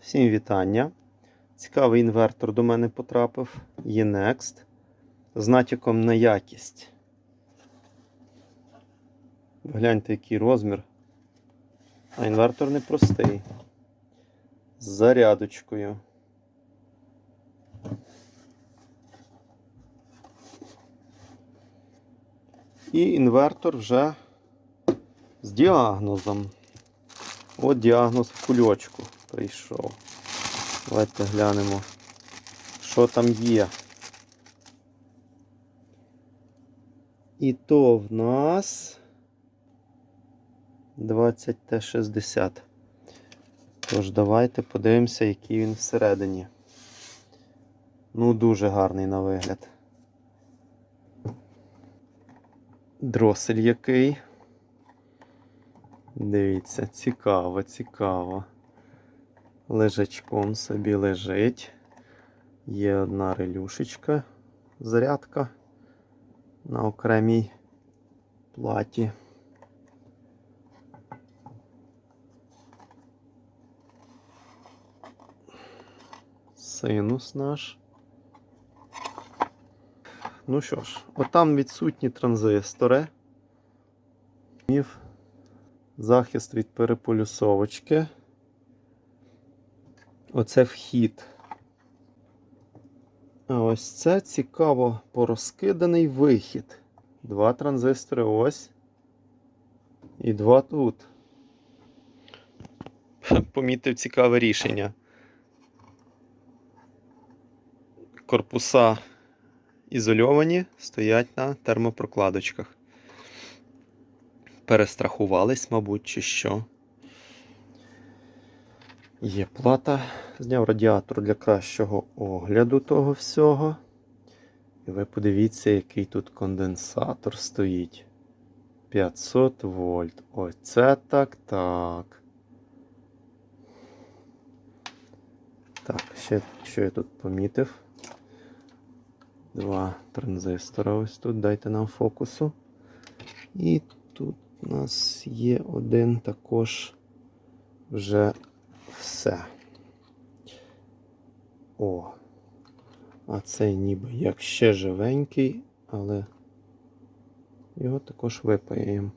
Всім вітання. Цікавий інвертор до мене потрапив. Yenext з натяком на якість. Гляньте, який розмір. А інвертор не простий. З зарядочкою. І інвертор вже з діагнозом. От діагноз в кульочку прийшов. Давайте глянемо, що там є. І то в нас 20Т60. Тож, давайте подивимося, який він всередині. Ну, дуже гарний на вигляд. Дросель який. Дивіться, цікаво, цікаво. Лежачком собі лежить. Є одна релюшечка, зарядка на окремій платі. Синус наш. Ну що ж, отам відсутні транзистори. Міф захист від переполюсовочки. Оце вхід. А ось це цікаво порозкиданий вихід. Два транзистори ось. І два тут. Помітив цікаве рішення. Корпуса ізольовані, стоять на термопрокладочках перестрахувались, мабуть, чи що. Є плата. Зняв радіатор для кращого огляду того всього. І ви подивіться, який тут конденсатор стоїть. 500 вольт. Оце так так. Так, ще що я тут помітив. Два транзистора ось тут. Дайте нам фокусу. І тут у нас є один також вже все. О, а цей ніби як ще живенький, але його також випаємо.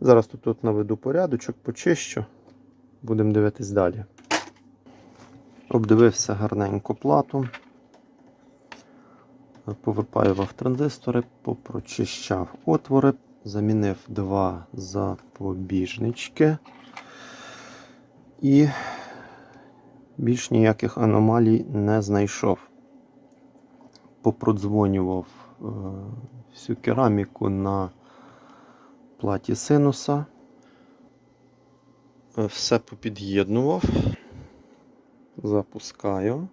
Зараз тут, тут наведу порядочок, почищу, будемо дивитись далі. Обдивився гарненько плату повипаював транзистори, попрочищав отвори, замінив два запобіжнички і більш ніяких аномалій не знайшов. Попродзвонював е, всю кераміку на платі синуса, Е, все попід'єднував, запускаю.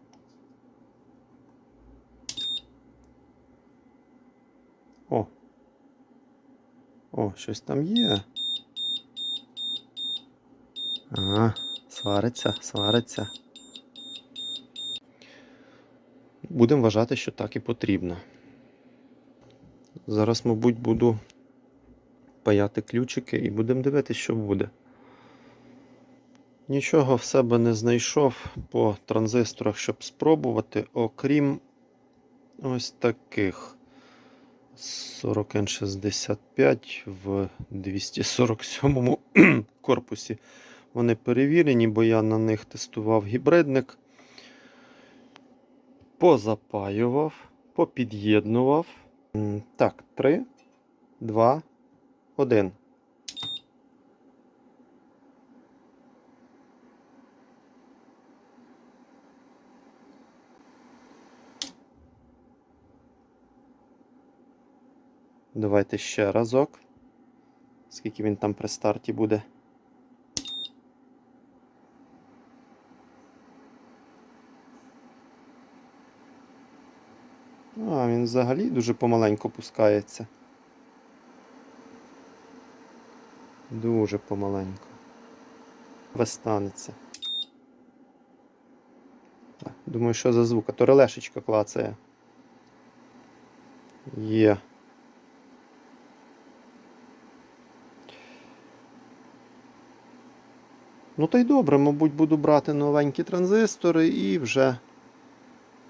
О. О, щось там є. Ага, свариться, свариться. Будемо вважати, що так і потрібно. Зараз, мабуть, буду паяти ключики і будемо дивитися, що буде. Нічого в себе не знайшов по транзисторах, щоб спробувати, окрім ось таких. 40N65 в 247 корпусі. Вони перевірені, бо я на них тестував гібридник. Позапаював, попід'єднував. Так, 3, 2, 1. Давайте ще разок. Скільки він там при старті буде. А, він взагалі дуже помаленько пускається. Дуже помаленько. Вестанеться. Думаю, що за звук? А то релешечка клацає. Є. Ну та й добре, мабуть, буду брати новенькі транзистори і вже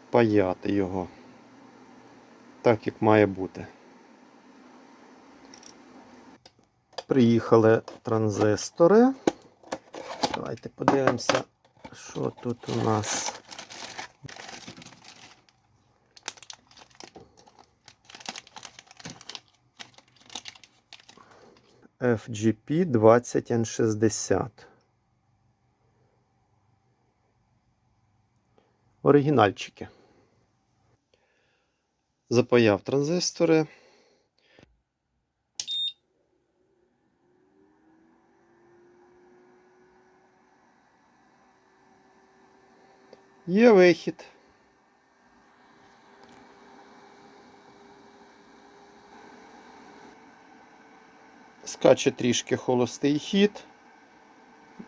паяти його. Так, як має бути. Приїхали транзистори. Давайте подивимося, що тут у нас. FGP 20N60. Оригінальчики. Запаяв транзистори. Є вихід. Скаче трішки холостий хід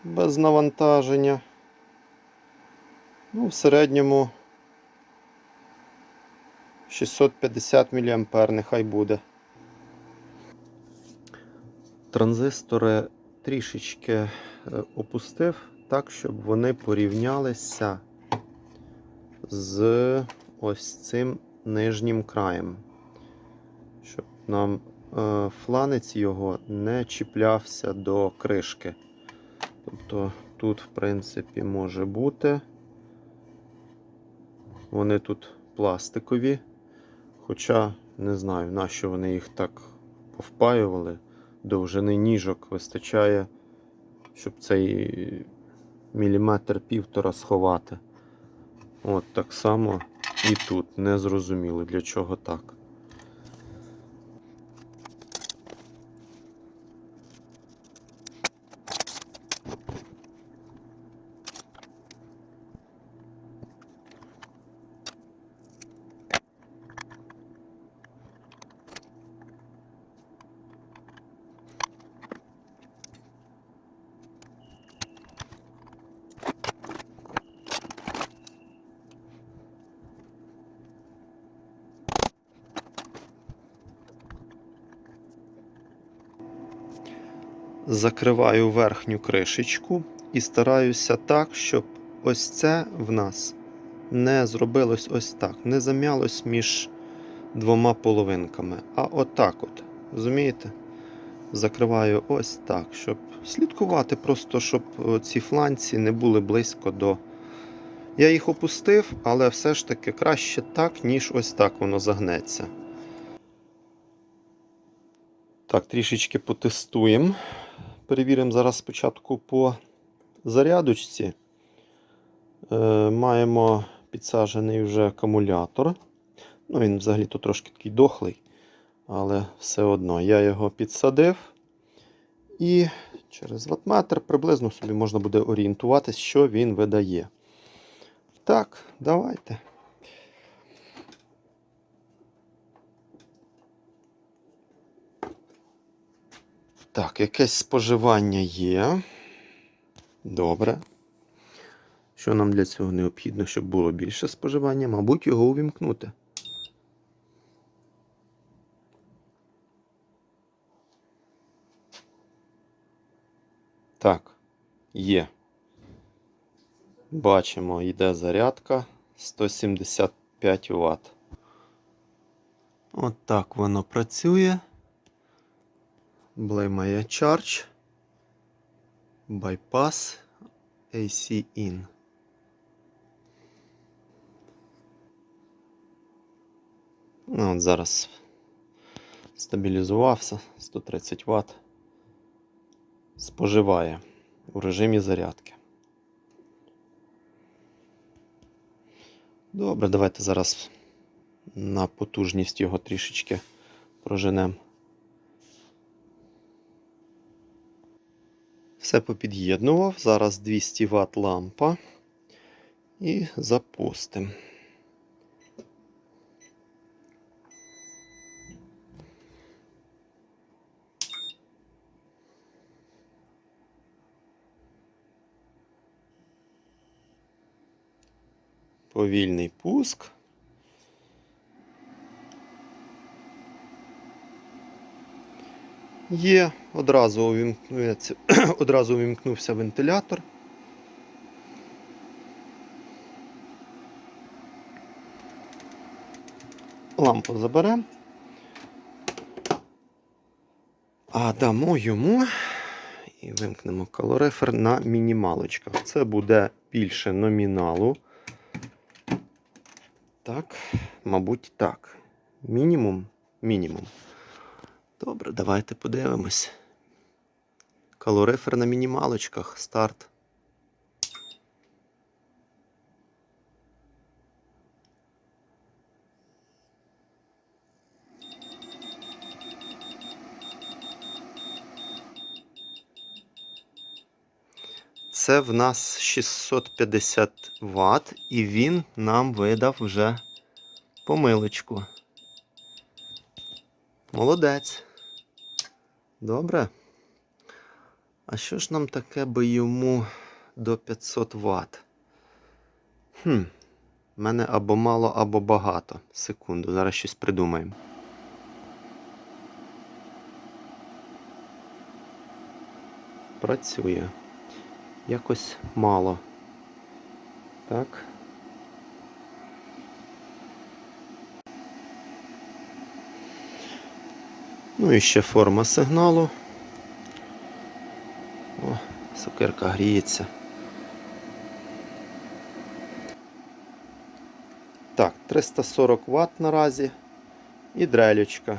без навантаження. Ну, в середньому 650 мА нехай буде. Транзистори трішечки е, опустив так, щоб вони порівнялися з ось цим нижнім краєм. Щоб нам е, фланець його не чіплявся до кришки. Тобто тут, в принципі, може бути. Вони тут пластикові. Хоча не знаю, нащо вони їх так повпаювали. Довжини ніжок вистачає, щоб цей міліметр півтора сховати. От так само і тут. Не зрозуміло для чого так. Закриваю верхню кришечку і стараюся так, щоб ось це в нас не зробилось ось так, не зам'ялось між двома половинками. А отак от. Розумієте? Закриваю ось так, щоб слідкувати, просто щоб ці фланці не були близько до. Я їх опустив, але все ж таки краще так, ніж ось так воно загнеться. Так, трішечки потестуємо. Перевіримо зараз спочатку по зарядочці. Е, маємо підсаджений вже акумулятор. Ну, Він взагалі-то трошки такий дохлий, але все одно я його підсадив. І через ватметр приблизно собі можна буде орієнтуватись, що він видає. Так, давайте. Так, якесь споживання є. Добре. Що нам для цього необхідно, щоб було більше споживання? Мабуть, його увімкнути. Так, є. Бачимо, йде зарядка 175 Вт. От так воно працює. Blame Charge. Bypass AC in. Ну, от зараз стабілізувався 130 Вт. Споживає у режимі зарядки. Добре, давайте зараз на потужність його трішечки проженемо. Все попід'єднував. Зараз 200 Вт лампа. І запустимо. Повільний пуск. є, одразу увімкнувся, одразу увімкнувся вентилятор. Лампу заберемо, а дамо йому і вимкнемо калорифер на мінімалочках. Це буде більше номіналу. Так, мабуть, так. Мінімум, мінімум. Добре, давайте подивимось. Калорифер на мінімалочках. Старт. Це в нас 650 Вт, і він нам видав вже помилочку. Молодець. Добре. А що ж нам таке би йому до 500 Вт? Хм. В мене або мало, або багато. Секунду, зараз щось придумаємо. Працює. Якось мало. Так. Ну і ще форма сигналу. О, сукерка гріється. Так, 340 Вт наразі. І дрелючка.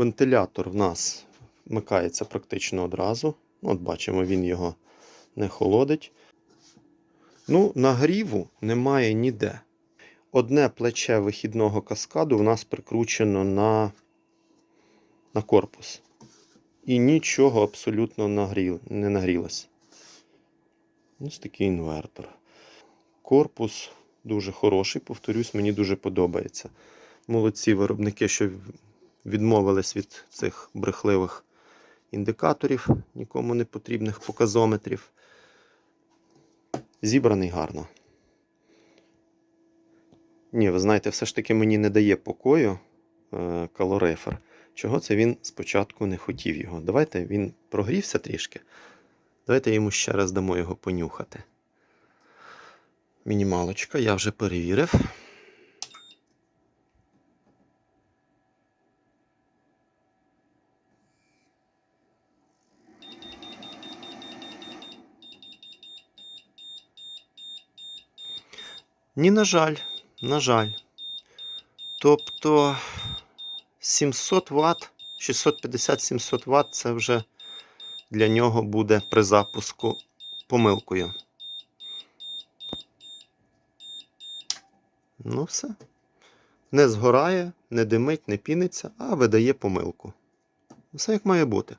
Вентилятор в нас вмикається практично одразу. От бачимо, він його не холодить. Ну, нагріву немає ніде. Одне плече вихідного каскаду в нас прикручено на, на корпус. І нічого абсолютно нагріл, не нагрілося. Ось такий інвертор. Корпус дуже хороший, повторюсь, мені дуже подобається. Молодці виробники, що відмовились від цих брехливих індикаторів, нікому не потрібних показометрів. Зібраний гарно. Ні, ви знаєте, все ж таки мені не дає покою е, калорифер. Чого це він спочатку не хотів його? Давайте він прогрівся трішки. Давайте йому ще раз дамо його понюхати. Мінімалочка, я вже перевірив. Ні, на жаль, на жаль. Тобто 700 Вт, 650-700 Вт це вже для нього буде при запуску помилкою. Ну, все. Не згорає, не димить, не піниться, а видає помилку. Все як має бути.